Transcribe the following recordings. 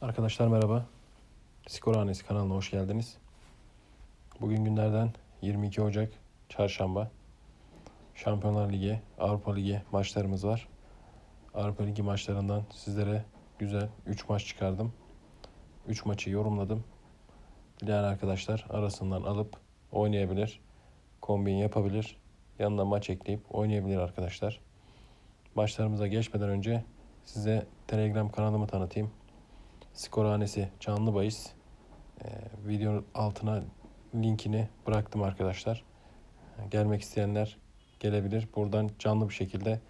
Arkadaşlar merhaba. Skorhanesi kanalına hoş geldiniz. Bugün günlerden 22 Ocak Çarşamba. Şampiyonlar Ligi, Avrupa Ligi maçlarımız var. Avrupa Ligi maçlarından sizlere güzel 3 maç çıkardım. 3 maçı yorumladım. Dileyen arkadaşlar arasından alıp oynayabilir. Kombin yapabilir. Yanına maç ekleyip oynayabilir arkadaşlar. Maçlarımıza geçmeden önce size Telegram kanalımı tanıtayım. Skorhanesi canlı bahis. Ee, videonun altına linkini bıraktım arkadaşlar. Gelmek isteyenler gelebilir. Buradan canlı bir şekilde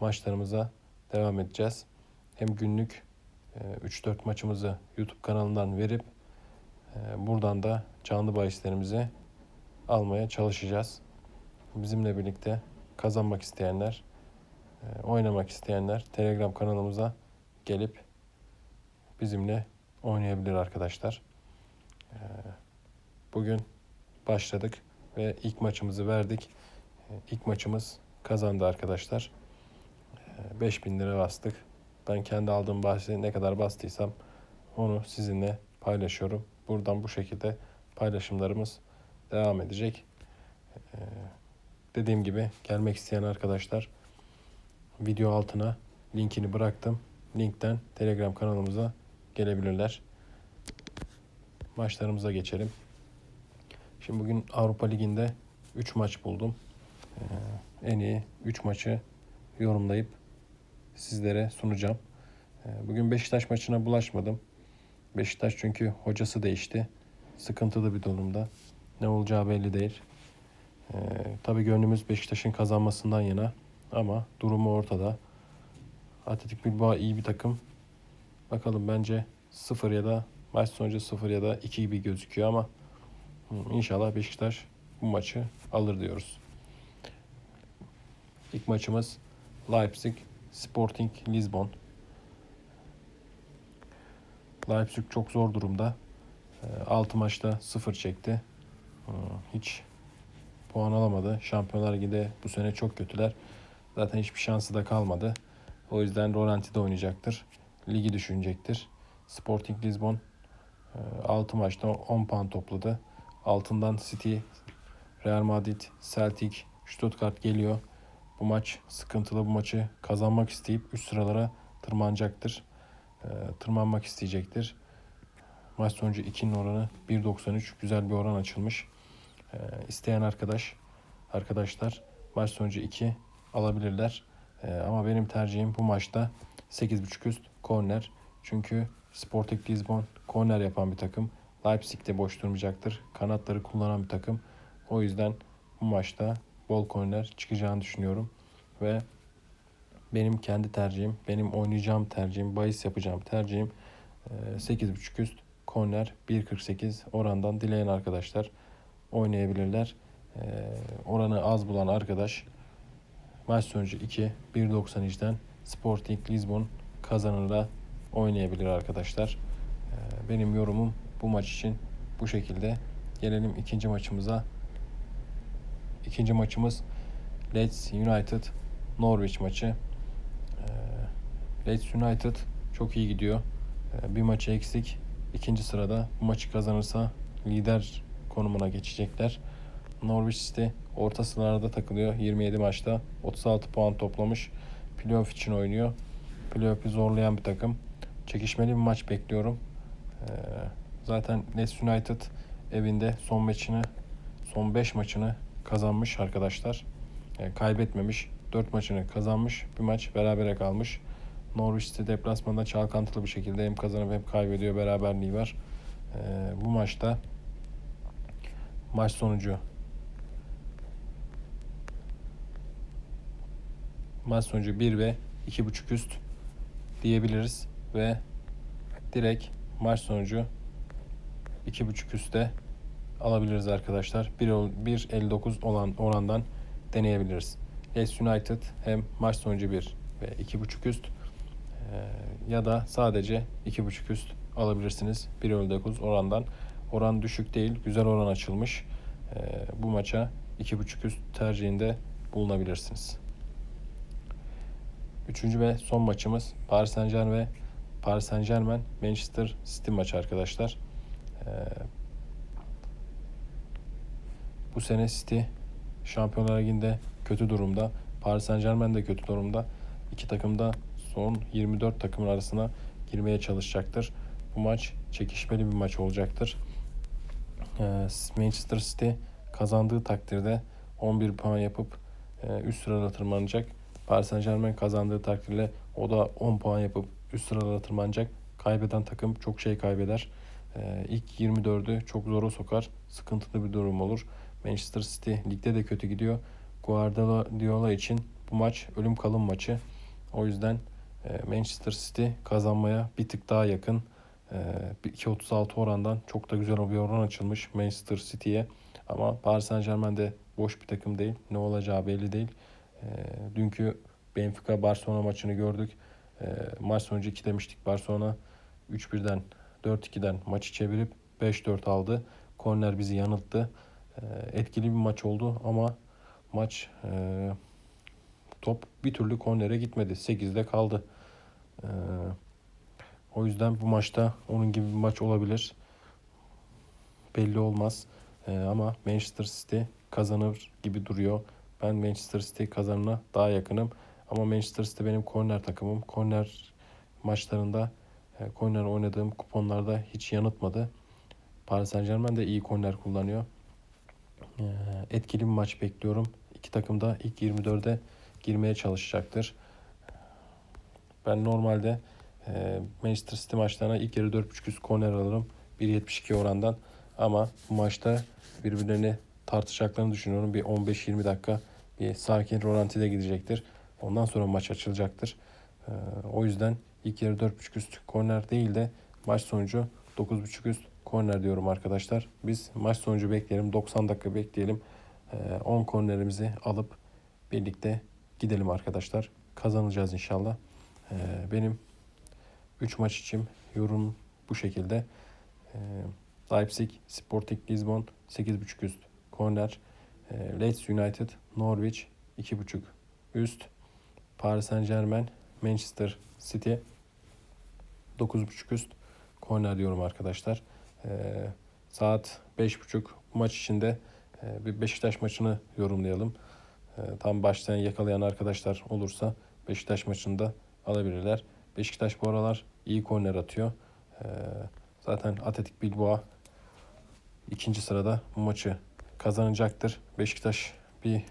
maçlarımıza devam edeceğiz. Hem günlük e, 3-4 maçımızı YouTube kanalından verip e, buradan da canlı bahislerimizi almaya çalışacağız. Bizimle birlikte kazanmak isteyenler, e, oynamak isteyenler Telegram kanalımıza gelip bizimle oynayabilir arkadaşlar. Ee, Bugün başladık ve ilk maçımızı verdik. Ee, İlk maçımız kazandı arkadaşlar. Ee, 5000 lira bastık. Ben kendi aldığım bahsi ne kadar bastıysam onu sizinle paylaşıyorum. Buradan bu şekilde paylaşımlarımız devam edecek. Ee, Dediğim gibi gelmek isteyen arkadaşlar video altına linkini bıraktım. Linkten Telegram kanalımıza gelebilirler. Maçlarımıza geçelim. Şimdi bugün Avrupa Ligi'nde 3 maç buldum. Ee, en iyi 3 maçı yorumlayıp sizlere sunacağım. Ee, bugün Beşiktaş maçına bulaşmadım. Beşiktaş çünkü hocası değişti. Sıkıntılı bir durumda. Ne olacağı belli değil. Ee, tabii gönlümüz Beşiktaş'ın kazanmasından yana ama durumu ortada. Atletik Bilbao iyi bir takım. Bakalım bence 0 ya da maç sonucu 0 ya da 2 gibi gözüküyor ama inşallah Beşiktaş bu maçı alır diyoruz. İlk maçımız Leipzig Sporting Lisbon. Leipzig çok zor durumda. 6 maçta 0 çekti. Hiç puan alamadı. Şampiyonlar Ligi'de bu sene çok kötüler. Zaten hiçbir şansı da kalmadı. O yüzden Rolanti'de oynayacaktır. Ligi düşünecektir. Sporting Lisbon 6 maçta 10 puan topladı. Altından City, Real Madrid, Celtic, Stuttgart geliyor. Bu maç sıkıntılı bu maçı kazanmak isteyip üst sıralara tırmanacaktır. Ee, Tırmanmak isteyecektir. Maç sonucu 2'nin oranı 1.93 güzel bir oran açılmış. Ee, İsteyen arkadaş arkadaşlar maç sonucu 2 alabilirler. Ee, ama benim tercihim bu maçta 8.5 üst korner. Çünkü Sporting Lisbon korner yapan bir takım. Leipzig de boş durmayacaktır. Kanatları kullanan bir takım. O yüzden bu maçta bol korner çıkacağını düşünüyorum. Ve benim kendi tercihim, benim oynayacağım tercihim, bahis yapacağım tercihim e, 8.5 üst korner 1.48 orandan dileyen arkadaşlar oynayabilirler. Oranı az bulan arkadaş maç sonucu 2 1.93'den Sporting Lisbon kazanırla oynayabilir arkadaşlar. Ee, Benim yorumum bu maç için bu şekilde. Gelelim ikinci maçımıza. İkinci maçımız Leeds United Norwich maçı. Ee, Leeds United çok iyi gidiyor. Ee, Bir maçı eksik. İkinci sırada bu maçı kazanırsa lider konumuna geçecekler. Norwich City orta sıralarda takılıyor. 27 maçta 36 puan toplamış. Playoff için oynuyor. Playoff'u zorlayan bir takım. Çekişmeli bir maç bekliyorum. Ee, zaten Leeds United evinde son maçını, son 5 maçını kazanmış arkadaşlar. Ee, kaybetmemiş. 4 maçını kazanmış. Bir maç berabere kalmış. Norwich City deplasmanda çalkantılı bir şekilde hem kazanıp hem kaybediyor. Beraberliği var. Ee, bu maçta maç sonucu maç sonucu 1 ve 2.5 üst diyebiliriz ve direkt maç sonucu 2.5 üstte alabiliriz arkadaşlar. 1.59 olan orandan deneyebiliriz. Leeds United hem maç sonucu 1 ve 2.5 üst ya da sadece 2.5 üst alabilirsiniz. 1.59 orandan. Oran düşük değil. Güzel oran açılmış. Bu maça 2.5 üst tercihinde bulunabilirsiniz. Üçüncü ve son maçımız Paris Saint Germain ve Paris Saint Germain Manchester City maçı arkadaşlar. Ee, bu sene City Şampiyonlar Ligi'nde kötü durumda. Paris Saint Germain de kötü durumda. İki takım da son 24 takımın arasına girmeye çalışacaktır. Bu maç çekişmeli bir maç olacaktır. Ee, Manchester City kazandığı takdirde 11 puan yapıp e, üst sırada tırmanacak. Paris Saint Germain kazandığı takdirde o da 10 puan yapıp üst sırada tırmanacak. Kaybeden takım çok şey kaybeder. Ee, ilk 24'ü çok zora sokar. Sıkıntılı bir durum olur. Manchester City ligde de kötü gidiyor. Guardiola için bu maç ölüm kalım maçı. O yüzden e, Manchester City kazanmaya bir tık daha yakın. E, 2.36 orandan çok da güzel bir oran açılmış Manchester City'ye. Ama Paris Saint Germain de boş bir takım değil. Ne olacağı belli değil. E, dünkü Benfica Barcelona maçını gördük. E, maç sonucu 2 demiştik. Barcelona 3-1'den 4-2'den maçı çevirip 5-4 aldı. Korner bizi yanılttı. E, etkili bir maç oldu ama maç e, top bir türlü kornere gitmedi. 8'de kaldı. O yüzden bu maçta onun gibi bir maç olabilir. Belli olmaz. Ama Manchester City kazanır gibi duruyor. Ben Manchester City kazanına daha yakınım. Ama Manchester City benim korner takımım. Korner maçlarında e, korner oynadığım kuponlarda hiç yanıtmadı. Paris Saint Germain de iyi korner kullanıyor. E, etkili bir maç bekliyorum. İki takım da ilk 24'e girmeye çalışacaktır. Ben normalde e, Manchester City maçlarına ilk yarı 4.5 üst alırım. 1.72 orandan. Ama bu maçta birbirlerini tartışacaklarını düşünüyorum. Bir 15-20 dakika bir sakin rolantide gidecektir. Ondan sonra maç açılacaktır. Ee, o yüzden ilk yarı 4.5 üst korner değil de maç sonucu 9.5 üst korner diyorum arkadaşlar. Biz maç sonucu bekleyelim. 90 dakika bekleyelim. Ee, 10 kornerimizi alıp birlikte gidelim arkadaşlar. Kazanacağız inşallah. Ee, benim 3 maç için yorum bu şekilde. Ee, Leipzig, Sporting Lisbon 8.5 üst korner. Ee, Leeds United, Norwich 2.5 üst. Paris Saint Germain, Manchester City 9.5 üst korner diyorum arkadaşlar. Ee, saat 5.30 bu maç içinde e, bir Beşiktaş maçını yorumlayalım. Ee, tam baştan yakalayan arkadaşlar olursa Beşiktaş maçında alabilirler. Beşiktaş bu aralar iyi korner atıyor. Zaten Atletik Bilbao ikinci sırada bu maçı kazanacaktır. Beşiktaş bir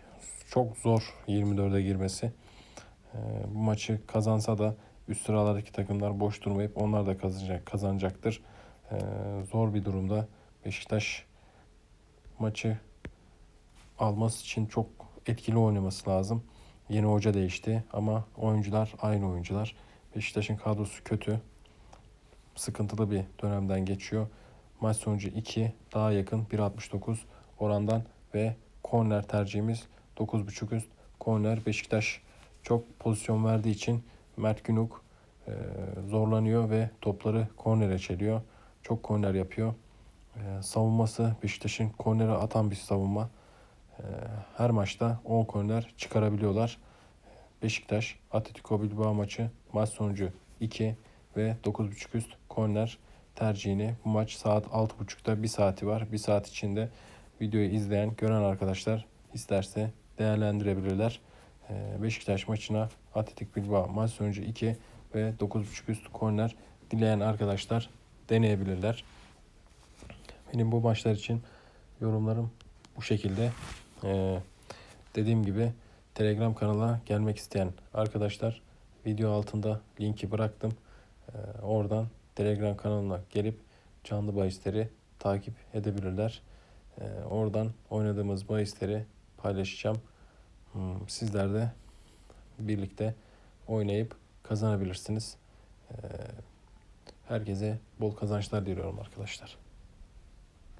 çok zor 24'e girmesi. Ee, bu maçı kazansa da üst sıralardaki takımlar boş durmayıp onlar da kazanacak, kazanacaktır. Ee, zor bir durumda. Beşiktaş maçı alması için çok etkili oynaması lazım. Yeni hoca değişti ama oyuncular aynı oyuncular. Beşiktaş'ın kadrosu kötü. Sıkıntılı bir dönemden geçiyor. Maç sonucu 2 daha yakın 1.69 orandan ve korner tercihimiz 9.5 üst. Korner Beşiktaş çok pozisyon verdiği için Mert Günok e, zorlanıyor ve topları kornere çeliyor. Çok korner yapıyor. E, savunması Beşiktaş'ın kornere atan bir savunma. E, her maçta 10 korner çıkarabiliyorlar. Beşiktaş Atletico Bilbao maçı maç sonucu 2 ve 9.5 üst korner tercihini bu maç saat 6.30'da bir saati var. Bir saat içinde videoyu izleyen, gören arkadaşlar isterse değerlendirebilirler. Ee, Beşiktaş maçına Atletik Bilbao maç sonucu 2 ve 9.5 üst korner dileyen arkadaşlar deneyebilirler. Benim bu maçlar için yorumlarım bu şekilde. Ee, dediğim gibi Telegram kanala gelmek isteyen arkadaşlar video altında linki bıraktım. Ee, oradan Telegram kanalına gelip canlı bahisleri takip edebilirler. Ee, oradan oynadığımız bahisleri paylaşacağım. Hmm, sizler de birlikte oynayıp kazanabilirsiniz. Ee, herkese bol kazançlar diliyorum arkadaşlar.